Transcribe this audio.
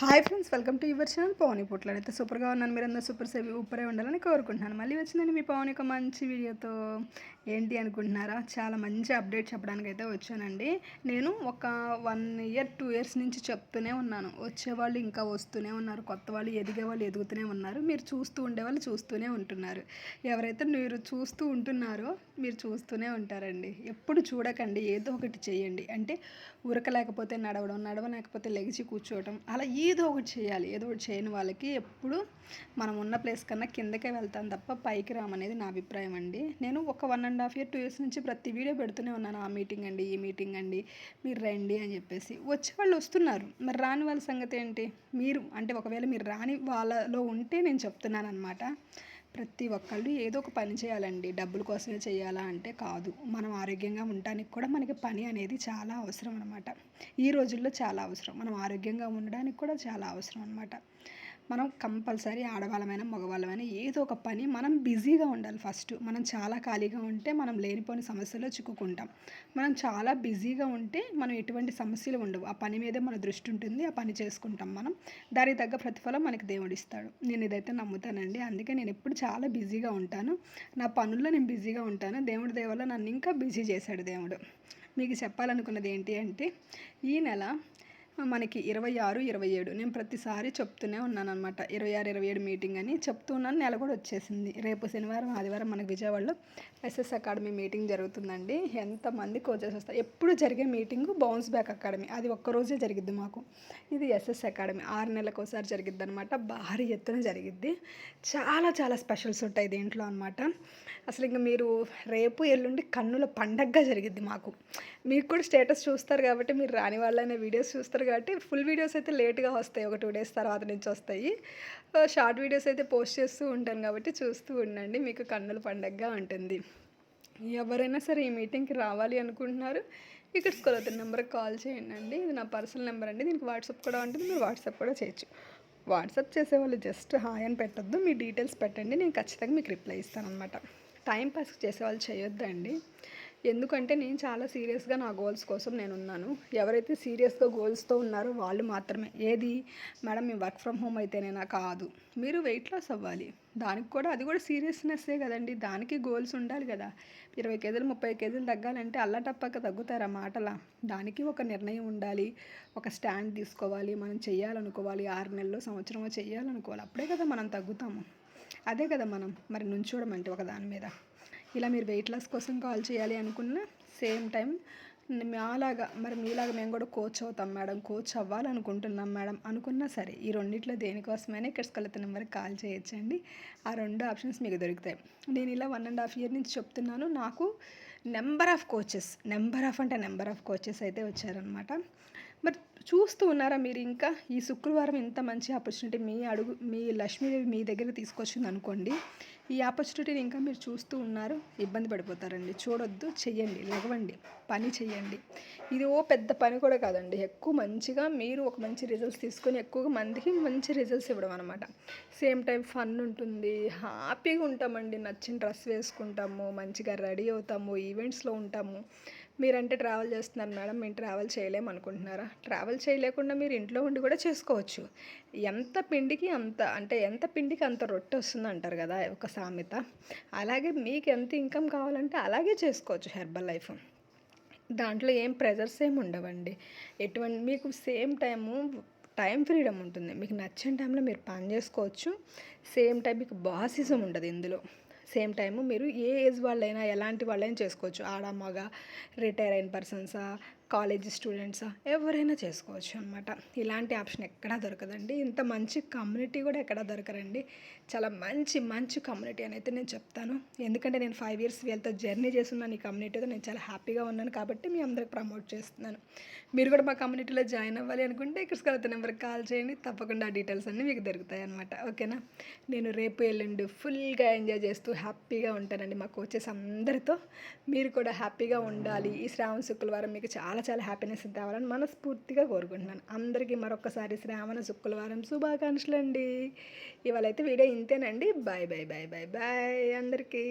Hi friends welcome to your channel Pavani Putla అయితే సూపర్గా ఉన్నాను మీరు అందరూ సూపర్ సేవ్ ఉప్పరే ఉండాలని కోరుకుంటున్నాను. మళ్ళీ వచ్చిందండి మీ పవన్ ఒక మంచి వీడియోతో. ఏంటి అనుకుంటున్నారా? చాలా మంచి అప్డేట్ చెప్పడానికి అయితే వచ్చానండి. నేను ఒక వన్ ఇయర్ టూ ఇయర్స్ నుంచి చెప్తూనే ఉన్నాను. వచ్చేవాళ్ళు ఇంకా వస్తూనే ఉన్నారు. కొత్త వాళ్ళు ఎదిగే వాళ్ళు ఎదుగుతూనే ఉన్నారు. మీరు చూస్తూ ఉండేవాళ్ళు చూస్తూనే ఉంటున్నారు. ఎవరైతే మీరు చూస్తూ ఉంటున్నారో మీరు చూస్తూనే ఉంటారండి. ఎప్పుడు చూడకండి. ఏదో ఒకటి చేయండి. అంటే ఉరకలేకపోతే నడవడం నడవలేకపోతే లెగిచి కూర్చోవడం అలా ఏదో ఒకటి చేయాలి. ఏదో ఒకటి చేయని వాళ్ళకి ఎప్పుడు మనం ఉన్న ప్లేస్ కన్నా కిందకే వెళ్తాం తప్ప పైకి రామనేది నా అభిప్రాయం అండి. నేను ఒక one and half year two years నుంచి ప్రతి వీడియో పెడుతూనే ఉన్నాను. ఆ మీటింగ్ అండి ఈ మీటింగ్ అండి మీరు రండి అని చెప్పేసి. వచ్చే వాళ్ళు వస్తున్నారు. మరి రాని వాళ్ళ సంగతి ఏంటి? మీరు అంటే ఒకవేళ మీరు రాని వాళ్ళలో ఉంటే నేను చెప్తున్నాను అనమాట ప్రతి ఒక్కళ్ళు ఏదో ఒక పని చేయాలండి. డబ్బుల కోసమే చేయాలా అంటే కాదు. మనం ఆరోగ్యంగా ఉండడానికి కూడా మనకి పని అనేది చాలా అవసరం అనమాట ఈ రోజుల్లో చాలా అవసరం. మనం ఆరోగ్యంగా ఉండడానికి కూడా చాలా అవసరం అనమాట మనం కంపల్సరీ ఆడవాళ్ళమైనా మగవాళ్ళమైనా ఏదో ఒక పని మనం బిజీగా ఉండాలి ఫస్ట్. మనం చాలా ఖాళీగా ఉంటే మనం లేనిపోని సమస్యలో చిక్కుకుంటాం. మనం చాలా బిజీగా ఉంటే మనం ఎటువంటి సమస్యలు ఉండవు. ఆ పని మీదే మన దృష్టి ఉంటుంది ఆ పని చేసుకుంటాం మనం. దానికి తగ్గ ప్రతిఫలం మనకి దేవుడు ఇస్తాడు. నేను ఇదైతే నమ్ముతానండి. అందుకే నేను ఎప్పుడు చాలా బిజీగా ఉంటాను. నా పనుల్లో నేను బిజీగా ఉంటాను. దేవుడి దేవల్ల నన్ను ఇంకా బిజీ చేశాడు దేవుడు. మీకు చెప్పాలనుకున్నది ఏంటి అంటే ఈ నెల మనకి ఇరవై ఆరు ఇరవై ఏడు. నేను ప్రతిసారి చెప్తూనే ఉన్నాను అనమాట ఇరవై ఆరు ఇరవై ఏడు మీటింగ్ అని చెప్తూ ఉన్నాను. నెల కూడా వచ్చేసింది. రేపు శనివారం ఆదివారం మనకి విజయవాడలో ఎస్ఎస్ అకాడమీ మీటింగ్ జరుగుతుందండి. ఎంతమంది కోచెస్ వస్తారు? ఎప్పుడు జరిగే మీటింగ్ బౌన్స్ బ్యాక్ అకాడమీ. అది ఒక్కరోజే జరిగిద్ది మాకు. ఇది ఎస్ఎస్ అకాడమీ. ఆరు నెలలకు ఒకసారి జరిగిద్ది అనమాట భారీ ఎత్తున జరిగిద్ది. చాలా చాలా స్పెషల్స్ ఉంటాయి దీంట్లో అనమాట అసలు ఇంకా మీరు రేపు ఎల్లుండి కన్నుల పండగగా జరిగిద్ది మాకు. మీకు కూడా స్టేటస్ చూస్తారు కాబట్టి మీరు రాని వాళ్ళనే వీడియోస్ చూస్తారు కాబట్టి ఫుల్ వీడియోస్ అయితే లేట్గా వస్తాయి. ఒక టూ డేస్ తర్వాత నుంచి వస్తాయి. షార్ట్ వీడియోస్ అయితే పోస్ట్ చేస్తూ ఉంటాను కాబట్టి చూస్తూ ఉండండి. మీకు కన్నుల పండగగా ఉంటుంది. ఎవరైనా సరే ఈ మీటింగ్కి రావాలి అనుకుంటున్నారు ఇక్కడ కొలత నెంబర్కి కాల్ చేయండి అండి ఇది నా పర్సనల్ నెంబర్ అండి. దీనికి వాట్సాప్ కూడా ఉంటుంది. మీరు వాట్సాప్ కూడా చేయొచ్చు. వాట్సాప్ చేసేవాళ్ళు జస్ట్ హాయ్ అని పెట్టద్దు. మీ డీటెయిల్స్ పెట్టండి. నేను ఖచ్చితంగా మీకు రిప్లై ఇస్తాను అనమాట టైం పాస్ చేసేవాళ్ళు చేయొద్దండి. ఎందుకంటే నేను చాలా సీరియస్గా నా గోల్స్ కోసం నేను ఉన్నాను ఎవరైతే సీరియస్గా గోల్స్తో ఉన్నారో వాళ్ళు మాత్రమే. ఏది? మేడం మీ వర్క్ ఫ్రమ్ హోమ్ అయితేనేనా? కాదు. మీరు వెయిట్ లాస్ అవ్వాలి. దానికి కూడా అది కూడా సీరియస్నెస్సే కదండి. దానికి గోల్స్ ఉండాలి కదా. ఇరవై కేజీలు ముప్పై కేజీలు తగ్గాలంటే అల్లటప్పక తగ్గుతారా మాటలా. దానికి ఒక నిర్ణయం ఉండాలి. ఒక స్టాండ్ తీసుకోవాలి. మనం చేయాలనుకోవాలి ఆరు నెలలు సంవత్సరమో చేయాలనుకోవాలి అప్పుడే కదా మనం తగ్గుతాము. అదే కదా మనం. మరి నుంచోడమంటే ఒక దాని మీద. ఇలా మీరు వెయిట్ లాస్ కోసం కాల్ చేయాలి అనుకున్న సేమ్ టైం మాలాగా మరి మీలాగా మేము కూడా కోచ్ అవుతాం మేడం కోచ్ అవ్వాలనుకుంటున్నాం మేడం అనుకున్నా సరే ఈ రెండిట్లో దేనికోసమైనా ఇక్కడ స్కలత నెంబర్కి కాల్ చేయొచ్చండి. ఆ రెండు ఆప్షన్స్ మీకు దొరుకుతాయి. నేను ఇలా వన్ అండ్ హాఫ్ ఇయర్ నుంచి చెప్తున్నాను. నాకు number of coaches number of అంటే నెంబర్ ఆఫ్ కోచెస్ అయితే వచ్చారనమాట మరి చూస్తూ ఉన్నారా మీరు ఇంకా? ఈ శుక్రవారం ఇంత మంచి ఆపర్చునిటీ మీ అడుగు మీ లక్ష్మీదేవి మీ దగ్గర తీసుకొచ్చింది అనుకోండి ఈ ఆపర్చునిటీని ఇంకా మీరు చూస్తూ ఉన్నారు. ఇబ్బంది పడిపోతారండి. చూడొద్దు చెయ్యండి లెగవండి పని చెయ్యండి. ఇది ఓ పెద్ద పని కూడా కాదండి. ఎక్కువ మంచిగా మీరు ఒక మంచి రిజల్ట్స్ తీసుకొని ఎక్కువగా మందికి మంచి రిజల్ట్స్ ఇవ్వడం అనమాట సేమ్ టైం ఫన్ ఉంటుంది. హ్యాపీగా ఉంటామండి. నచ్చిన డ్రెస్ వేసుకుంటాము మంచిగా రెడీ అవుతాము ఈవెంట్స్లో ఉంటాము. మీరంటే ట్రావెల్ చేస్తున్నారు మేడం మేము ట్రావెల్ చేయలేము అనుకుంటున్నారా? ట్రావెల్ చేయలేకుండా మీరు ఇంట్లో ఉండి కూడా చేసుకోవచ్చు. ఎంత పిండికి అంత అంటే ఎంత పిండికి అంత రొట్టె వస్తుంది అంటారు కదా ఒక సామెత. అలాగే మీకు ఎంత ఇన్కమ్ కావాలంటే అలాగే చేసుకోవచ్చు హెర్బల్ లైఫ్. దాంట్లో ఏం ప్రెజర్స్ ఏమి ఉండవండి. ఎటువంటి మీకు సేమ్ టైము టైం ఫ్రీడమ్ ఉంటుంది. మీకు నచ్చిన టైంలో మీరు పని చేసుకోవచ్చు. సేమ్ టైం మీకు బాసిజం ఉండదు ఇందులో. సేమ్ టైము మీరు ఏ ఏజ్ వాళ్ళైనా ఎలాంటి వాళ్ళైనా చేసుకోవచ్చు. ఆడ మగ రిటైర్ అయిన పర్సన్సా కాలేజ్ స్టూడెంట్సా? ఎవరైనా చేసుకోవచ్చు అనమాట ఇలాంటి ఆప్షన్ ఎక్కడా దొరకదండి. ఇంత మంచి కమ్యూనిటీ కూడా ఎక్కడా దొరకరండి. చాలా మంచి మంచి కమ్యూనిటీ అని అయితే నేను చెప్తాను. ఎందుకంటే నేను ఫైవ్ ఇయర్స్ వీళ్ళతో జర్నీ చేస్తున్నాను. ఈ కమ్యూనిటీతో నేను చాలా హ్యాపీగా ఉన్నాను కాబట్టి మీ అందరికి ప్రమోట్ చేస్తున్నాను. మీరు కూడా మా కమ్యూనిటీలో జాయిన్ అవ్వాలి అనుకుంటే ఇక్కడ స్కలత నెంబర్కి కాల్ చేయండి. తప్పకుండా ఆ డీటెయిల్స్ అన్నీ మీకు దొరుకుతాయి అనమాట ఓకేనా? నేను రేపు ఎల్లుండి ఫుల్గా ఎంజాయ్ చేస్తూ హ్యాపీగా ఉంటానండి మా కోచెస్ అందరితో. మీరు కూడా హ్యాపీగా ఉండాలి. ఈ శ్రావణ శుక్రవారం మీకు చాలా చాలా చాలా హ్యాపీనెస్ తేవాలని మనస్ఫూర్తిగా కోరుకుంటున్నాను. అందరికీ మరొకసారి శ్రావణ శుక్రవారం శుభాకాంక్షలు అండి ఇవాళ అయితే వీడియో ఇంతేనండి. Bye bye bye bye bye అందరికీ.